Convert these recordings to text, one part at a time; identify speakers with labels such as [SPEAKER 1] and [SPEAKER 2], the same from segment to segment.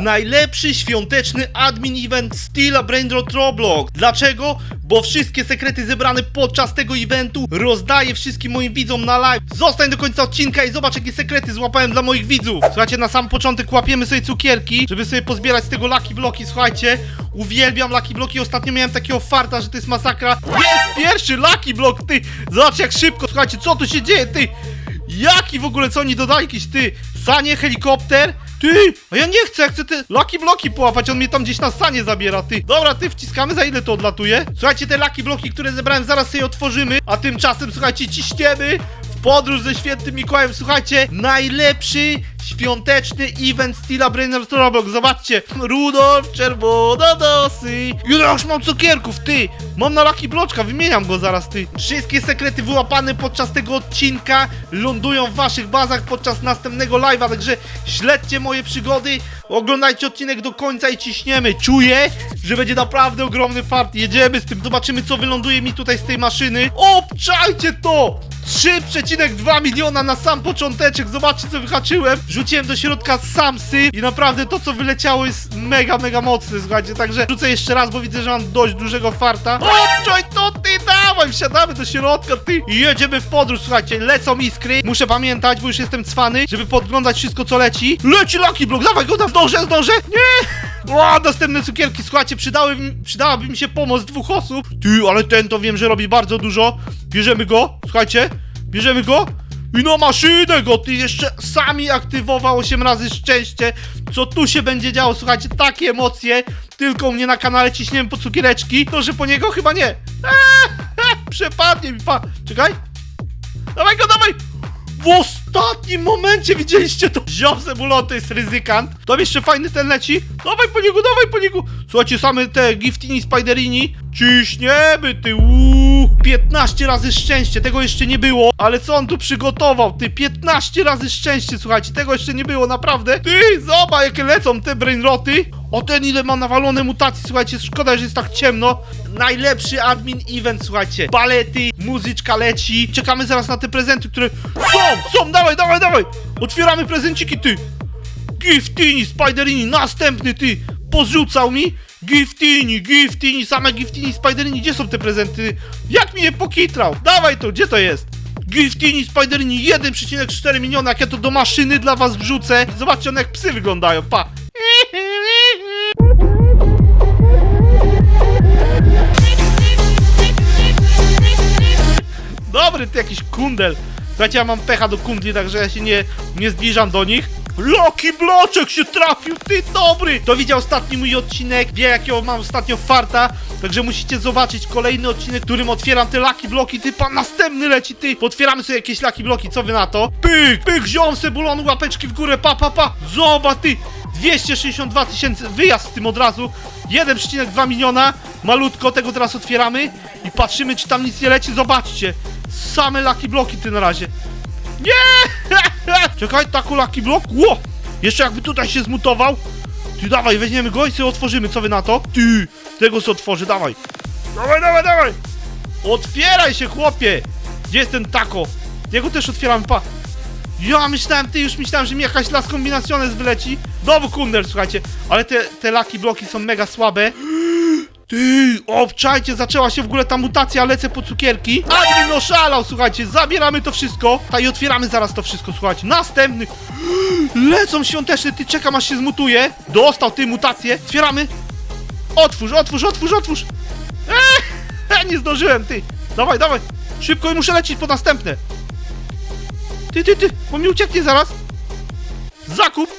[SPEAKER 1] najlepszy świąteczny admin event Stila Brainrot Roblox. Dlaczego? Bo wszystkie sekrety zebrane podczas tego eventu rozdaję wszystkim moim widzom na live. Zostań do końca odcinka i zobacz jakie sekrety złapałem dla moich widzów. Słuchajcie, na sam początek łapiemy sobie cukierki, żeby sobie pozbierać z tego Lucky Bloki, słuchajcie. Uwielbiam Lucky Bloki, ostatnio miałem takiego farta, że to jest masakra. Jest pierwszy Lucky Block, ty! Zobacz jak szybko, słuchajcie, co tu się dzieje, ty! Jaki w ogóle, co oni dodali jakiś, ty? Sanie, helikopter? Ty! A ja nie chcę, ja chcę te Lucky Bloki połapać, on mnie tam gdzieś na sanie zabiera, ty. Dobra, ty, wciskamy, za ile to odlatuje? Słuchajcie, te Lucky Bloki, które zebrałem, zaraz sobie otworzymy, a tymczasem, słuchajcie, ciśniemy w podróż ze świętym Mikołajem, słuchajcie, najlepszy świąteczny event Stila Brainerd Roblox, zobaczcie, Rudolf, czerwona nosy, Ile już mam cukierków, ty, mam na Lucky Bloczka, wymieniam go zaraz, ty. Wszystkie sekrety wyłapane podczas tego odcinka lądują w waszych bazach podczas następnego live'a, także śledźcie moje przygody, oglądajcie odcinek do końca i ciśniemy, czuję, że będzie naprawdę ogromny fart, jedziemy z tym, zobaczymy co wyląduje mi tutaj z tej maszyny, obczajcie to! 3,2 miliona na sam począteczek, zobaczcie co wyhaczyłem. Wrzuciłem do środka samsy i naprawdę to co wyleciało jest mega, mega mocne, słuchajcie. Także rzucę jeszcze raz, bo widzę, że mam dość dużego farta. Obczaj to ty, dawaj, wsiadamy do środka, ty. I jedziemy w podróż, słuchajcie, lecą iskry. Muszę pamiętać, bo już jestem cwany, żeby podglądać wszystko co leci. Leci Lucky Block, dawaj go, zdążę, zdążę. Nie! O, następne cukierki, słuchajcie, przydały, przydałaby mi się pomoc dwóch osób. Ty, ale ten to wiem, że robi bardzo dużo. Bierzemy go, słuchajcie, bierzemy go. I na maszynę go, ty jeszcze sami aktywował 8 razy szczęście. Co tu się będzie działo, słuchajcie, takie emocje. Tylko mnie na kanale ciśniemy po cukiereczki. To, że po niego chyba nie. Eee, przepadnie mi pa. Czekaj. Dawaj go, dawaj! W ostatnim momencie widzieliście to? Ziom Sebulon to jest ryzykant. Tam jeszcze fajny ten leci. Dawaj po niego, dawaj po niego. Słuchajcie, same te giftini, spiderini. Ciśniemy, ty uuu. 15 razy szczęście, tego jeszcze nie było. Ale co on tu przygotował, ty? 15 razy szczęście, słuchajcie, tego jeszcze nie było, naprawdę. Ty, zobacz, jakie lecą te brainroty. O ten ile ma nawalone mutacji, słuchajcie, szkoda, że jest tak ciemno. Najlepszy admin event, słuchajcie. Balety, muzyczka leci. Czekamy zaraz na te prezenty, które są, są, dawaj, dawaj, dawaj. Otwieramy prezenciki, ty. Giftini, Spiderini, następny, ty. Porzucał mi. Giftini, Giftini, same Giftini, Spiderini, gdzie są te prezenty? Jak mi je pokitrał? Dawaj to, gdzie to jest? Giftini, Spiderini, 1,4 miliona, jak ja to do maszyny dla was wrzucę. Zobaczcie, one jak psy wyglądają, pa. Dobry ty jakiś kundel. Słuchajcie, ja mam pecha do kundli, także ja się nie, nie zbliżam do nich. Loki bloczek się trafił, ty dobry! To widział ostatni mój odcinek, wie jakiego mam ostatnio farta, także musicie zobaczyć kolejny odcinek, którym otwieram te laki bloki, ty pan następny leci, ty! Otwieramy sobie jakieś laki bloki, co wy na to? Pyk, pyk, ziom sebulon, łapeczki w górę, pa, pa, pa! Zobacz ty! 262 tysięcy, wyjazd z tym od razu, 1,2 miliona, malutko, tego teraz otwieramy i patrzymy, czy tam nic nie leci, zobaczcie! Same laki bloki ty na razie. Nie! Czekaj, taku laki blok. Ło! Jeszcze jakby tutaj się zmutował. Ty dawaj, weźmiemy go i sobie otworzymy. Co wy na to? Ty! Tego się otworzy, dawaj. Dawaj, dawaj, dawaj! Otwieraj się, chłopie! Gdzie jest ten tako? Jego też otwieramy, pa. Ja myślałem, ty już myślałem, że mi jakaś las kombinaciones wyleci. Znowu kunder, słuchajcie. Ale te, te laki bloki są mega słabe. Ty, obczajcie, zaczęła się w ogóle ta mutacja, lecę po cukierki. Admin oszalał, słuchajcie, zabieramy to wszystko. Ta i otwieramy zaraz to wszystko, słuchajcie. Następny. Lecą świąteczne, ty czekam aż się zmutuje. Dostał ty mutację. Otwieramy. Otwórz, otwórz, otwórz, otwórz. Eee, nie zdążyłem, ty. Dawaj, dawaj. Szybko i muszę lecieć po następne. Ty, ty, ty, bo mi ucieknie zaraz. Zakup.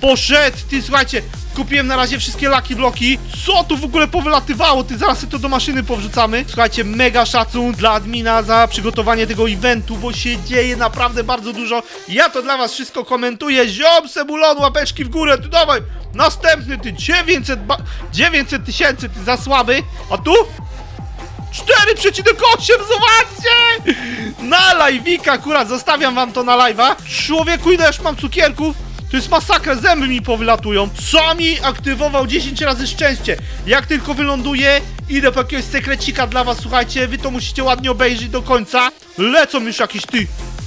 [SPEAKER 1] Poszedł, ty słuchajcie, kupiłem na razie wszystkie laki bloki. Co tu w ogóle powylatywało? Ty zaraz to do maszyny powrzucamy. Słuchajcie, mega szacun dla admina za przygotowanie tego eventu, bo się dzieje naprawdę bardzo dużo. Ja to dla was wszystko komentuję. Ziom, Sebulon, łapeczki w górę, ty dawaj. Następny, ty 900 ba- 900 tysięcy, ty za słaby. A tu? 4,8, zobaczcie! Na live'ika, akurat zostawiam wam to na live'a. Człowieku, ile już mam cukierków? To jest masakra, zęby mi powylatują. Sami aktywował 10 razy szczęście. Jak tylko wyląduje, idę po jakiegoś sekrecika dla was, słuchajcie, wy to musicie ładnie obejrzeć do końca. Lecą już jakieś ty.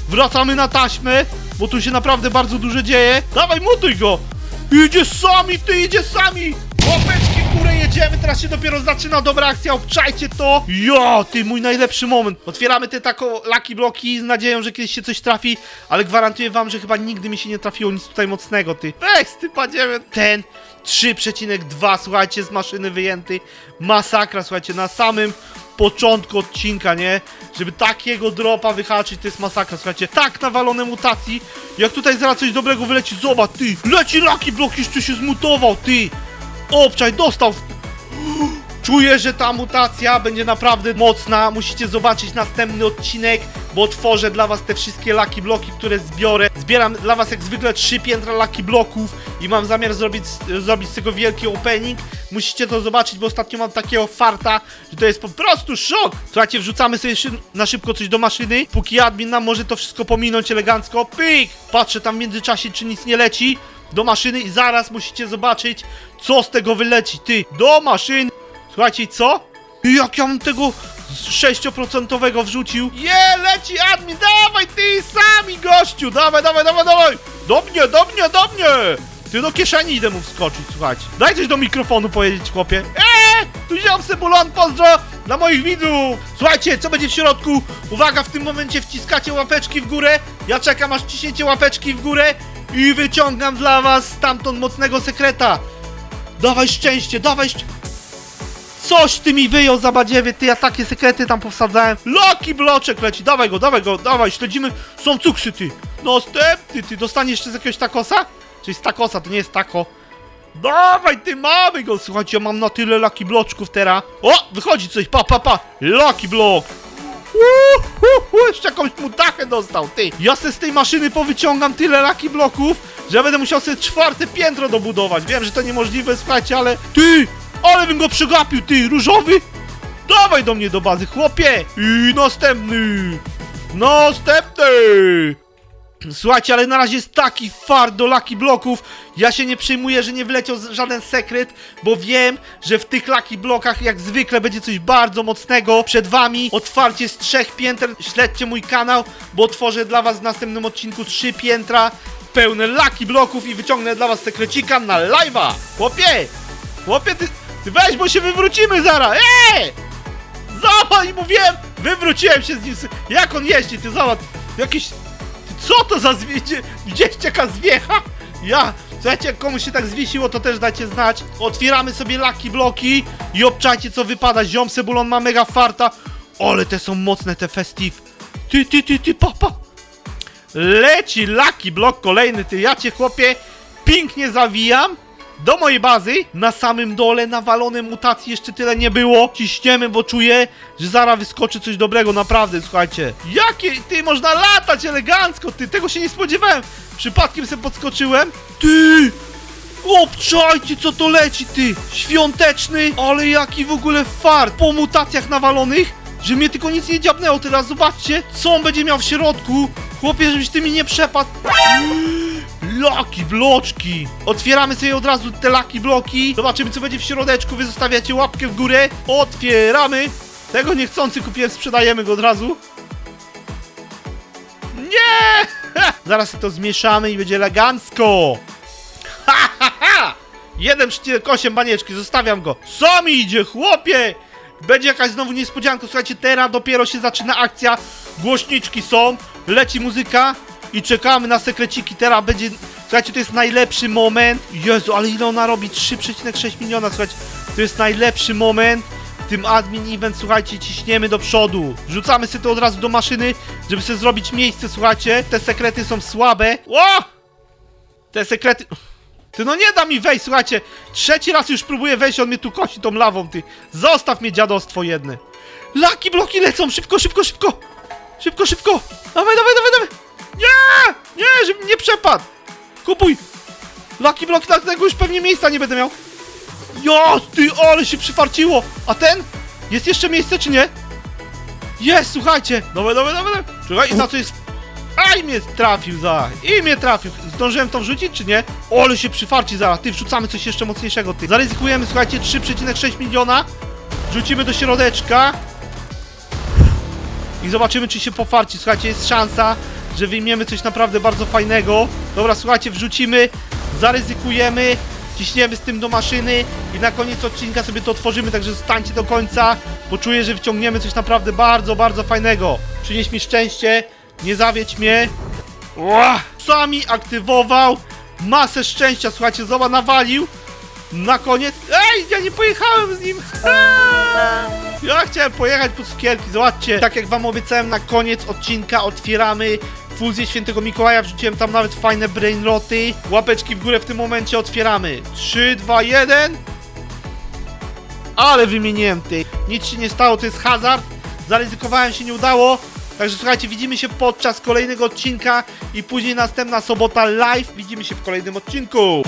[SPEAKER 1] Wracamy na taśmę, bo tu się naprawdę bardzo dużo dzieje. Dawaj, mutuj go! Idzie sami, ty idzie sami! Łapeczki jedziemy, teraz się dopiero zaczyna dobra akcja, obczajcie to! Jo, ty mój najlepszy moment. Otwieramy te tako lucky bloki z nadzieją, że kiedyś się coś trafi, ale gwarantuję wam, że chyba nigdy mi się nie trafiło nic tutaj mocnego, ty. Weź, ty padziemy. Ten 3,2, słuchajcie, z maszyny wyjęty. Masakra, słuchajcie, na samym początku odcinka, nie? Żeby takiego dropa wyhaczyć, to jest masakra, słuchajcie. Tak nawalone mutacji, jak tutaj zaraz coś dobrego wyleci, zobacz, ty! Leci Lucky Block, jeszcze się zmutował, ty! Obczaj, dostał! Czuję, że ta mutacja będzie naprawdę mocna. Musicie zobaczyć następny odcinek, bo otworzę dla was te wszystkie Lucky Bloki, które zbiorę. Zbieram dla was jak zwykle trzy piętra Lucky Bloków i mam zamiar zrobić, zrobić z tego wielki opening. Musicie to zobaczyć, bo ostatnio mam takiego farta, że to jest po prostu szok. Słuchajcie, wrzucamy sobie szy na szybko coś do maszyny, póki admin nam może to wszystko pominąć elegancko. Pyk! Patrzę tam w międzyczasie, czy nic nie leci. Do maszyny i zaraz musicie zobaczyć, co z tego wyleci. Ty, do maszyny! Słuchajcie, co? Jak ja bym tego 6% wrzucił? Je, leci admin, dawaj ty sami gościu, dawaj, dawaj, dawaj, dawaj! Do mnie, do mnie, do mnie! Ty do kieszeni idę mu wskoczyć, słuchajcie. Daj coś do mikrofonu powiedzieć, chłopie. Eee, tu ziom Sebulon, pozdro dla moich widzów! Słuchajcie, co będzie w środku? Uwaga, w tym momencie wciskacie łapeczki w górę. Ja czekam, aż ciśniecie łapeczki w górę i wyciągam dla was stamtąd mocnego sekreta. Dawaj szczęście, dawaj szczęście. Coś ty mi wyjął za badziewie, ty ja takie sekrety tam powsadzałem. Loki bloczek leci, dawaj go, dawaj go, dawaj, śledzimy. Są cuksy, ty. Następny, ty dostaniesz jeszcze z jakiegoś takosa? Czyli z takosa, to nie jest tako. Dawaj, ty mamy go. Słuchajcie, ja mam na tyle laki bloczków teraz. O, wychodzi coś, pa, pa, pa. Laki blok. Uhuhu, jeszcze jakąś mutachę dostał, ty. Ja se z tej maszyny powyciągam tyle laki bloków, że ja będę musiał sobie czwarte piętro dobudować. Wiem, że to niemożliwe, słuchajcie, ale... Ty! Ale bym go przegapił, ty, różowy! Dawaj do mnie do bazy, chłopie! I następny! Następny! Słuchajcie, ale na razie jest taki fart do Lucky Bloków. Ja się nie przejmuję, że nie wleciał żaden sekret, bo wiem, że w tych Lucky Blokach jak zwykle będzie coś bardzo mocnego. Przed wami otwarcie z trzech pięter. Śledźcie mój kanał, bo otworzę dla was w następnym odcinku trzy piętra pełne Lucky Bloków i wyciągnę dla was sekrecika na live'a. Chłopie! Chłopie, ty, ty weź, bo się wywrócimy zaraz! Eee! Zobacz, mówiłem! Wywróciłem się z nim. Jak on jeździ, ty zobacz! Jakiś... Co to za zwiezie? Gdzieś jaka zwiecha? Ja... Słuchajcie, jak komuś się tak zwiesiło, to też dajcie znać. Otwieramy sobie laki bloki i obczajcie, co wypada. Ziom Sebulon ma mega farta. Ale te są mocne, te festive. Ty, ty, ty, ty, papa. Leci laki blok kolejny, ty. Ja cię, chłopie, pięknie zawijam do mojej bazy. Na samym dole nawalone mutacji jeszcze tyle nie było. Ciśniemy, bo czuję, że zaraz wyskoczy coś dobrego, naprawdę, słuchajcie. Jakie, ty, można latać elegancko, ty, tego się nie spodziewałem. Przypadkiem sobie podskoczyłem. Ty! Obczajcie, co to leci, ty! Świąteczny, ale jaki w ogóle fart po mutacjach nawalonych, że mnie tylko nic nie dziabnęło. Teraz zobaczcie, co on będzie miał w środku. Chłopie, żebyś ty mi nie przepadł. Laki bloczki! Otwieramy sobie od razu te laki bloki. Zobaczymy, co będzie w środeczku. Wy zostawiacie łapkę w górę. Otwieramy. Tego niechcący kupiłem, sprzedajemy go od razu. Nie! Zaraz to zmieszamy i będzie elegancko. Ha, ha, ha! 1,8 banieczki, zostawiam go. Co mi idzie, chłopie? Będzie jakaś znowu niespodzianka. Słuchajcie, teraz dopiero się zaczyna akcja. Głośniczki są, leci muzyka i czekamy na sekreciki. Teraz będzie. Słuchajcie, to jest najlepszy moment. Jezu, ale ile ona robi? 3,6 miliona. Słuchajcie, to jest najlepszy moment. W tym admin event, słuchajcie, ciśniemy do przodu. Rzucamy sobie to od razu do maszyny, żeby sobie zrobić miejsce, słuchajcie. Te sekrety są słabe. Ło! Te sekrety... Ty no nie da mi wejść, słuchajcie. Trzeci raz już próbuję wejść, on mnie tu kosi tą lawą, ty. Zostaw mnie dziadostwo jedne. Laki bloki lecą, szybko, szybko, szybko. Szybko, szybko. Dawaj, dawaj, dawaj, dawaj. Nie, nie, żeby nie przepadł. Kupuj. Laki bloki, na tego już pewnie miejsca nie będę miał. Jo, ty, ale się przyfarciło. A ten? Jest jeszcze miejsce, czy nie? Jest, słuchajcie. Dawaj, dawaj. dawaj. Czekaj, na co jest Aj mnie trafił za. I mnie trafił. Zdążyłem to wrzucić, czy nie? O, ale się przyfarci zaraz. Ty, wrzucamy coś jeszcze mocniejszego, ty. Zaryzykujemy, słuchajcie, 3,6 miliona. Wrzucimy do środeczka. I zobaczymy, czy się pofarci. Słuchajcie, jest szansa, że wyjmiemy coś naprawdę bardzo fajnego. Dobra, słuchajcie, wrzucimy. zaryzykujemy, ciśniemy z tym do maszyny i na koniec odcinka sobie to otworzymy, także zostańcie do końca, bo czuję, że wyciągniemy coś naprawdę bardzo, bardzo fajnego. Przynieś mi szczęście, nie zawiedź mnie. Ła! Sami aktywował masę szczęścia, słuchajcie, Zoba nawalił. Na koniec. Ej, ja nie pojechałem z nim! Ja chciałem pojechać po cukierki, zobaczcie. Tak jak wam obiecałem, na koniec odcinka otwieramy fuzję Świętego Mikołaja. Wrzuciłem tam nawet fajne brainroty. Łapeczki w górę w tym momencie otwieramy. 3, 2, 1. Ale wymieniłem ty. Nic się nie stało, to jest hazard. Zaryzykowałem się, nie udało. Także słuchajcie, widzimy się podczas kolejnego odcinka i później następna sobota live. Widzimy się w kolejnym odcinku.